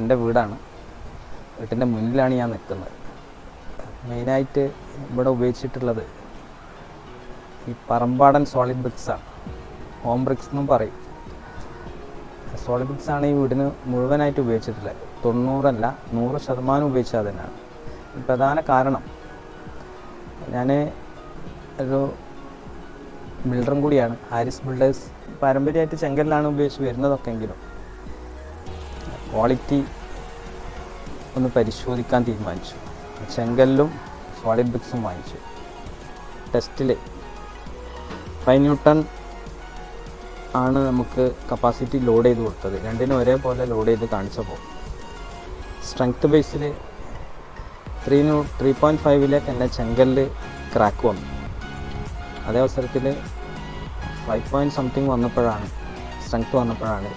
എന്റെ വീടാണ്. വീട്ടിന്റെ മുന്നിലാണ് ഞാൻ നിൽക്കുന്നത്. മെയിനായിട്ട് ഇവിടെ ഉപയോഗിച്ചിട്ടുള്ളത് ഈ പറമ്പാടൻ സോളിഡ് ബ്രിക്സാണ് ഹോം ബ്രിക്സ് എന്നും പറയും. സോളിഡ് ബ്രിക്സ് ആണ് ഈ വീടിന് മുഴുവനായിട്ട് ഉപയോഗിച്ചിട്ടുള്ളത്. തൊണ്ണൂറല്ല നൂറ് ശതമാനം ഉപയോഗിച്ചത് തന്നെയാണ് പ്രധാന കാരണം ഞാൻ ഒരു ബിൽഡറും കൂടിയാണ്. ഹാരിസ് ബിൽഡേഴ്സ് പാരമ്പര്യമായിട്ട് ചെങ്കലിലാണ് ഉപയോഗിച്ച് വരുന്നതൊക്കെ എങ്കിലും ക്വാളിറ്റി ഒന്ന് പരിശോധിക്കാൻ തീരുമാനിച്ചു. ചെങ്കല്ലും സോളിഡ് ബ്രിക്സും വാങ്ങിച്ചു. ടെസ്റ്റിൽ ഫൈവ് ന്യൂട്ടൺ ആണ് നമുക്ക് കപ്പാസിറ്റി ലോഡ് ചെയ്ത് കൊടുത്തത്. രണ്ടിനും ഒരേപോലെ ലോഡ് ചെയ്ത് കാണിച്ചപ്പോൾ സ്ട്രെങ്ത് ബേസിൽ ത്രീ ന്യൂ ത്രീ പോയിന്റ് ഫൈവിലെ തന്നെ ചെങ്കല്ല് ക്രാക്ക് വന്നു. അതേ അവസരത്തിൽ ഫൈവ് പോയിന്റ് സംതിങ് വന്നപ്പോഴാണ് സ്ട്രെങ്ത് വന്നപ്പോഴാണ്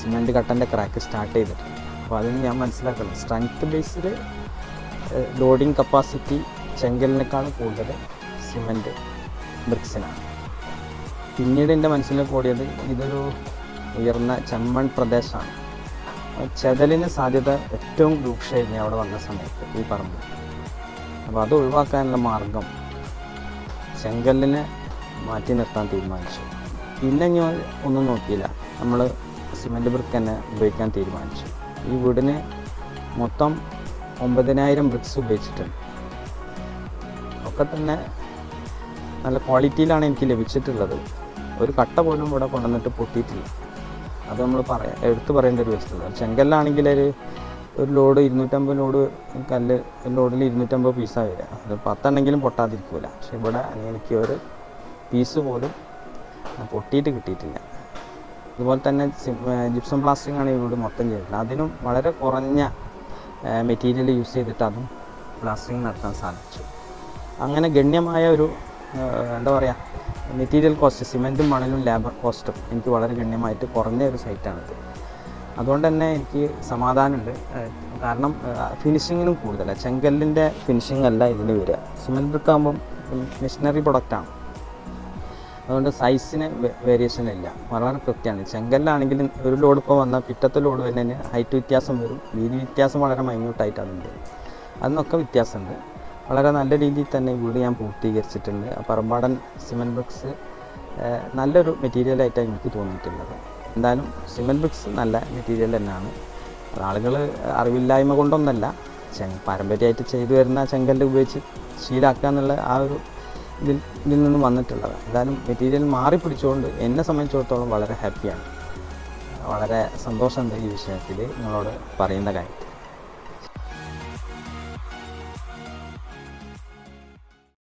സിമെന്റ് കട്ടന്റെ ക്രാക്ക് സ്റ്റാർട്ട് ചെയ്തിട്ട്. അപ്പോൾ അതിന് ഞാൻ മനസ്സിലാക്കുന്നത് സ്ട്രെങ്ത് ബേസിൽ ലോഡിങ് കപ്പാസിറ്റി ചെങ്കലിനേക്കാൾ കൂടുതൽ സിമെന്റ് ബ്രിക്സിനാണ് പിന്നീട് എന്റെ മനസ്സിലേക്ക് ഓടിയത് ഇതൊരു ഉയർന്ന ചെമ്മൺ പ്രദേശമാണ്. ചെതലിന് സാധ്യത ഏറ്റവും രൂക്ഷമായിരുന്നു അവിടെ വന്ന സമയത്ത് ഈ പറമ്പ്. അപ്പോൾ അത് ഒഴിവാക്കാനുള്ള മാർഗം ചെങ്കല്ലിനെ മാറ്റി നിർത്താൻ തീരുമാനിച്ചു. പിന്നെ ഞാൻ ഒന്നും നോക്കിയില്ല. നമ്മൾ സിമെന്റ് ബ്രിക്ക് തന്നെ ഉപയോഗിക്കാൻ തീരുമാനിച്ചു. ഈ വീടിന് മൊത്തം ഒമ്പതിനായിരം ബ്രിക്സ് ഉപയോഗിച്ചിട്ടുണ്ട്. ഒക്കെ തന്നെ നല്ല ക്വാളിറ്റിയിലാണ് എനിക്ക് ലഭിച്ചിട്ടുള്ളത്. ഒരു കട്ട പോലും ഇവിടെ കൊണ്ടുവന്നിട്ട് പൊട്ടിയിട്ടില്ല. അത് നമ്മൾ പറയാ എടുത്തു പറയേണ്ട ഒരു വസ്തുത. ചെങ്കല്ലാണെങ്കിൽ ഒരു ഒരു ലോഡ് ഇരുന്നൂറ്റമ്പത് ലോഡ് കല്ല് ലോഡിൽ ഇരുന്നൂറ്റമ്പത് പീസാണ് വരിക. അത് പത്തെണ്ണെങ്കിലും പൊട്ടാതിരിക്കില്ല പക്ഷെ ഇവിടെ എനിക്ക് ഒരു പീസ് പോലും പൊട്ടിയിട്ട് കിട്ടിയിട്ടില്ല. അതുപോലെ തന്നെ ജിപ്സം പ്ലാസ്റ്റിക് ആണ് ഇവിടെ മൊത്തം ചെയ്തിട്ടുള്ളത്. അതിനും വളരെ കുറഞ്ഞ മെറ്റീരിയൽ യൂസ് ചെയ്തിട്ട് അതും പ്ലാസ്റ്ററിങ് നടത്താൻ സാധിച്ചു. അങ്ങനെ ഗണ്യമായ ഒരു എന്താ പറയുക മെറ്റീരിയൽ കോസ്റ്റ് സിമെന്റും മണലും ലേബർ കോസ്റ്റും എനിക്ക് വളരെ ഗണ്യമായിട്ട് കുറഞ്ഞ ഒരു സൈറ്റാണിത് അതുകൊണ്ട് തന്നെ എനിക്ക് സമാധാനമുണ്ട്. കാരണം ഫിനിഷിങ്ങിനും കൂടുതലാണ് ചെങ്കല്ലിന്റെ ഫിനിഷിംഗ് അല്ല ഇതിന് വരിക. സിമെന്റ് ബ്രിക്കാകുമ്പം മിഷനറി പ്രൊഡക്റ്റാണ് അതുകൊണ്ട് സൈസിന് വേരിയേഷൻ ഇല്ല. വളരെ കൃത്യമാണ്. ചെങ്കല്ലാണെങ്കിലും ഒരു ലോഡ് ഇപ്പോൾ വന്നാൽ പിറ്റത്തെ ലോഡ് വരുന്നതിന് ഹൈറ്റ് വ്യത്യാസം വരും. വീതി വ്യത്യാസം വളരെ മൈന്യൂട്ടായിട്ടാണ് ഉണ്ട് അതിനൊക്കെ വ്യത്യാസമുണ്ട്. വളരെ നല്ല രീതിയിൽ തന്നെ വീട് ഞാൻ പൂർത്തീകരിച്ചിട്ടുണ്ട്. പറമ്പാടൻ സിമെന്റ് ബ്രിക്സ് നല്ലൊരു മെറ്റീരിയലായിട്ടാണ് എനിക്ക് തോന്നിയിട്ടുള്ളത്. എന്തായാലും സിമെന്റ് ബ്രിക്സ് നല്ല മെറ്റീരിയൽ തന്നെയാണ്. ആളുകൾ അറിവില്ലായ്മ കൊണ്ടൊന്നല്ല. ചെ പാരമ്പര്യമായിട്ട് ചെയ്തു വരുന്ന ചെങ്കല്ല് ഉപയോഗിച്ച് ശീലാക്കുക എന്നുള്ള ആ ഒരു ഇതിൽ ഇതിൽ നിന്ന് വന്നിട്ടുള്ളത്. എന്തായാലും മെറ്റീരിയൽ മാറി പിടിച്ചുകൊണ്ട് എന്നെ സംബന്ധിച്ചിടത്തോളം വളരെ ഹാപ്പിയാണ് വളരെ സന്തോഷമുണ്ട് ഈ വിഷയത്തിൽ നിങ്ങളോട് പറയുന്ന കാര്യം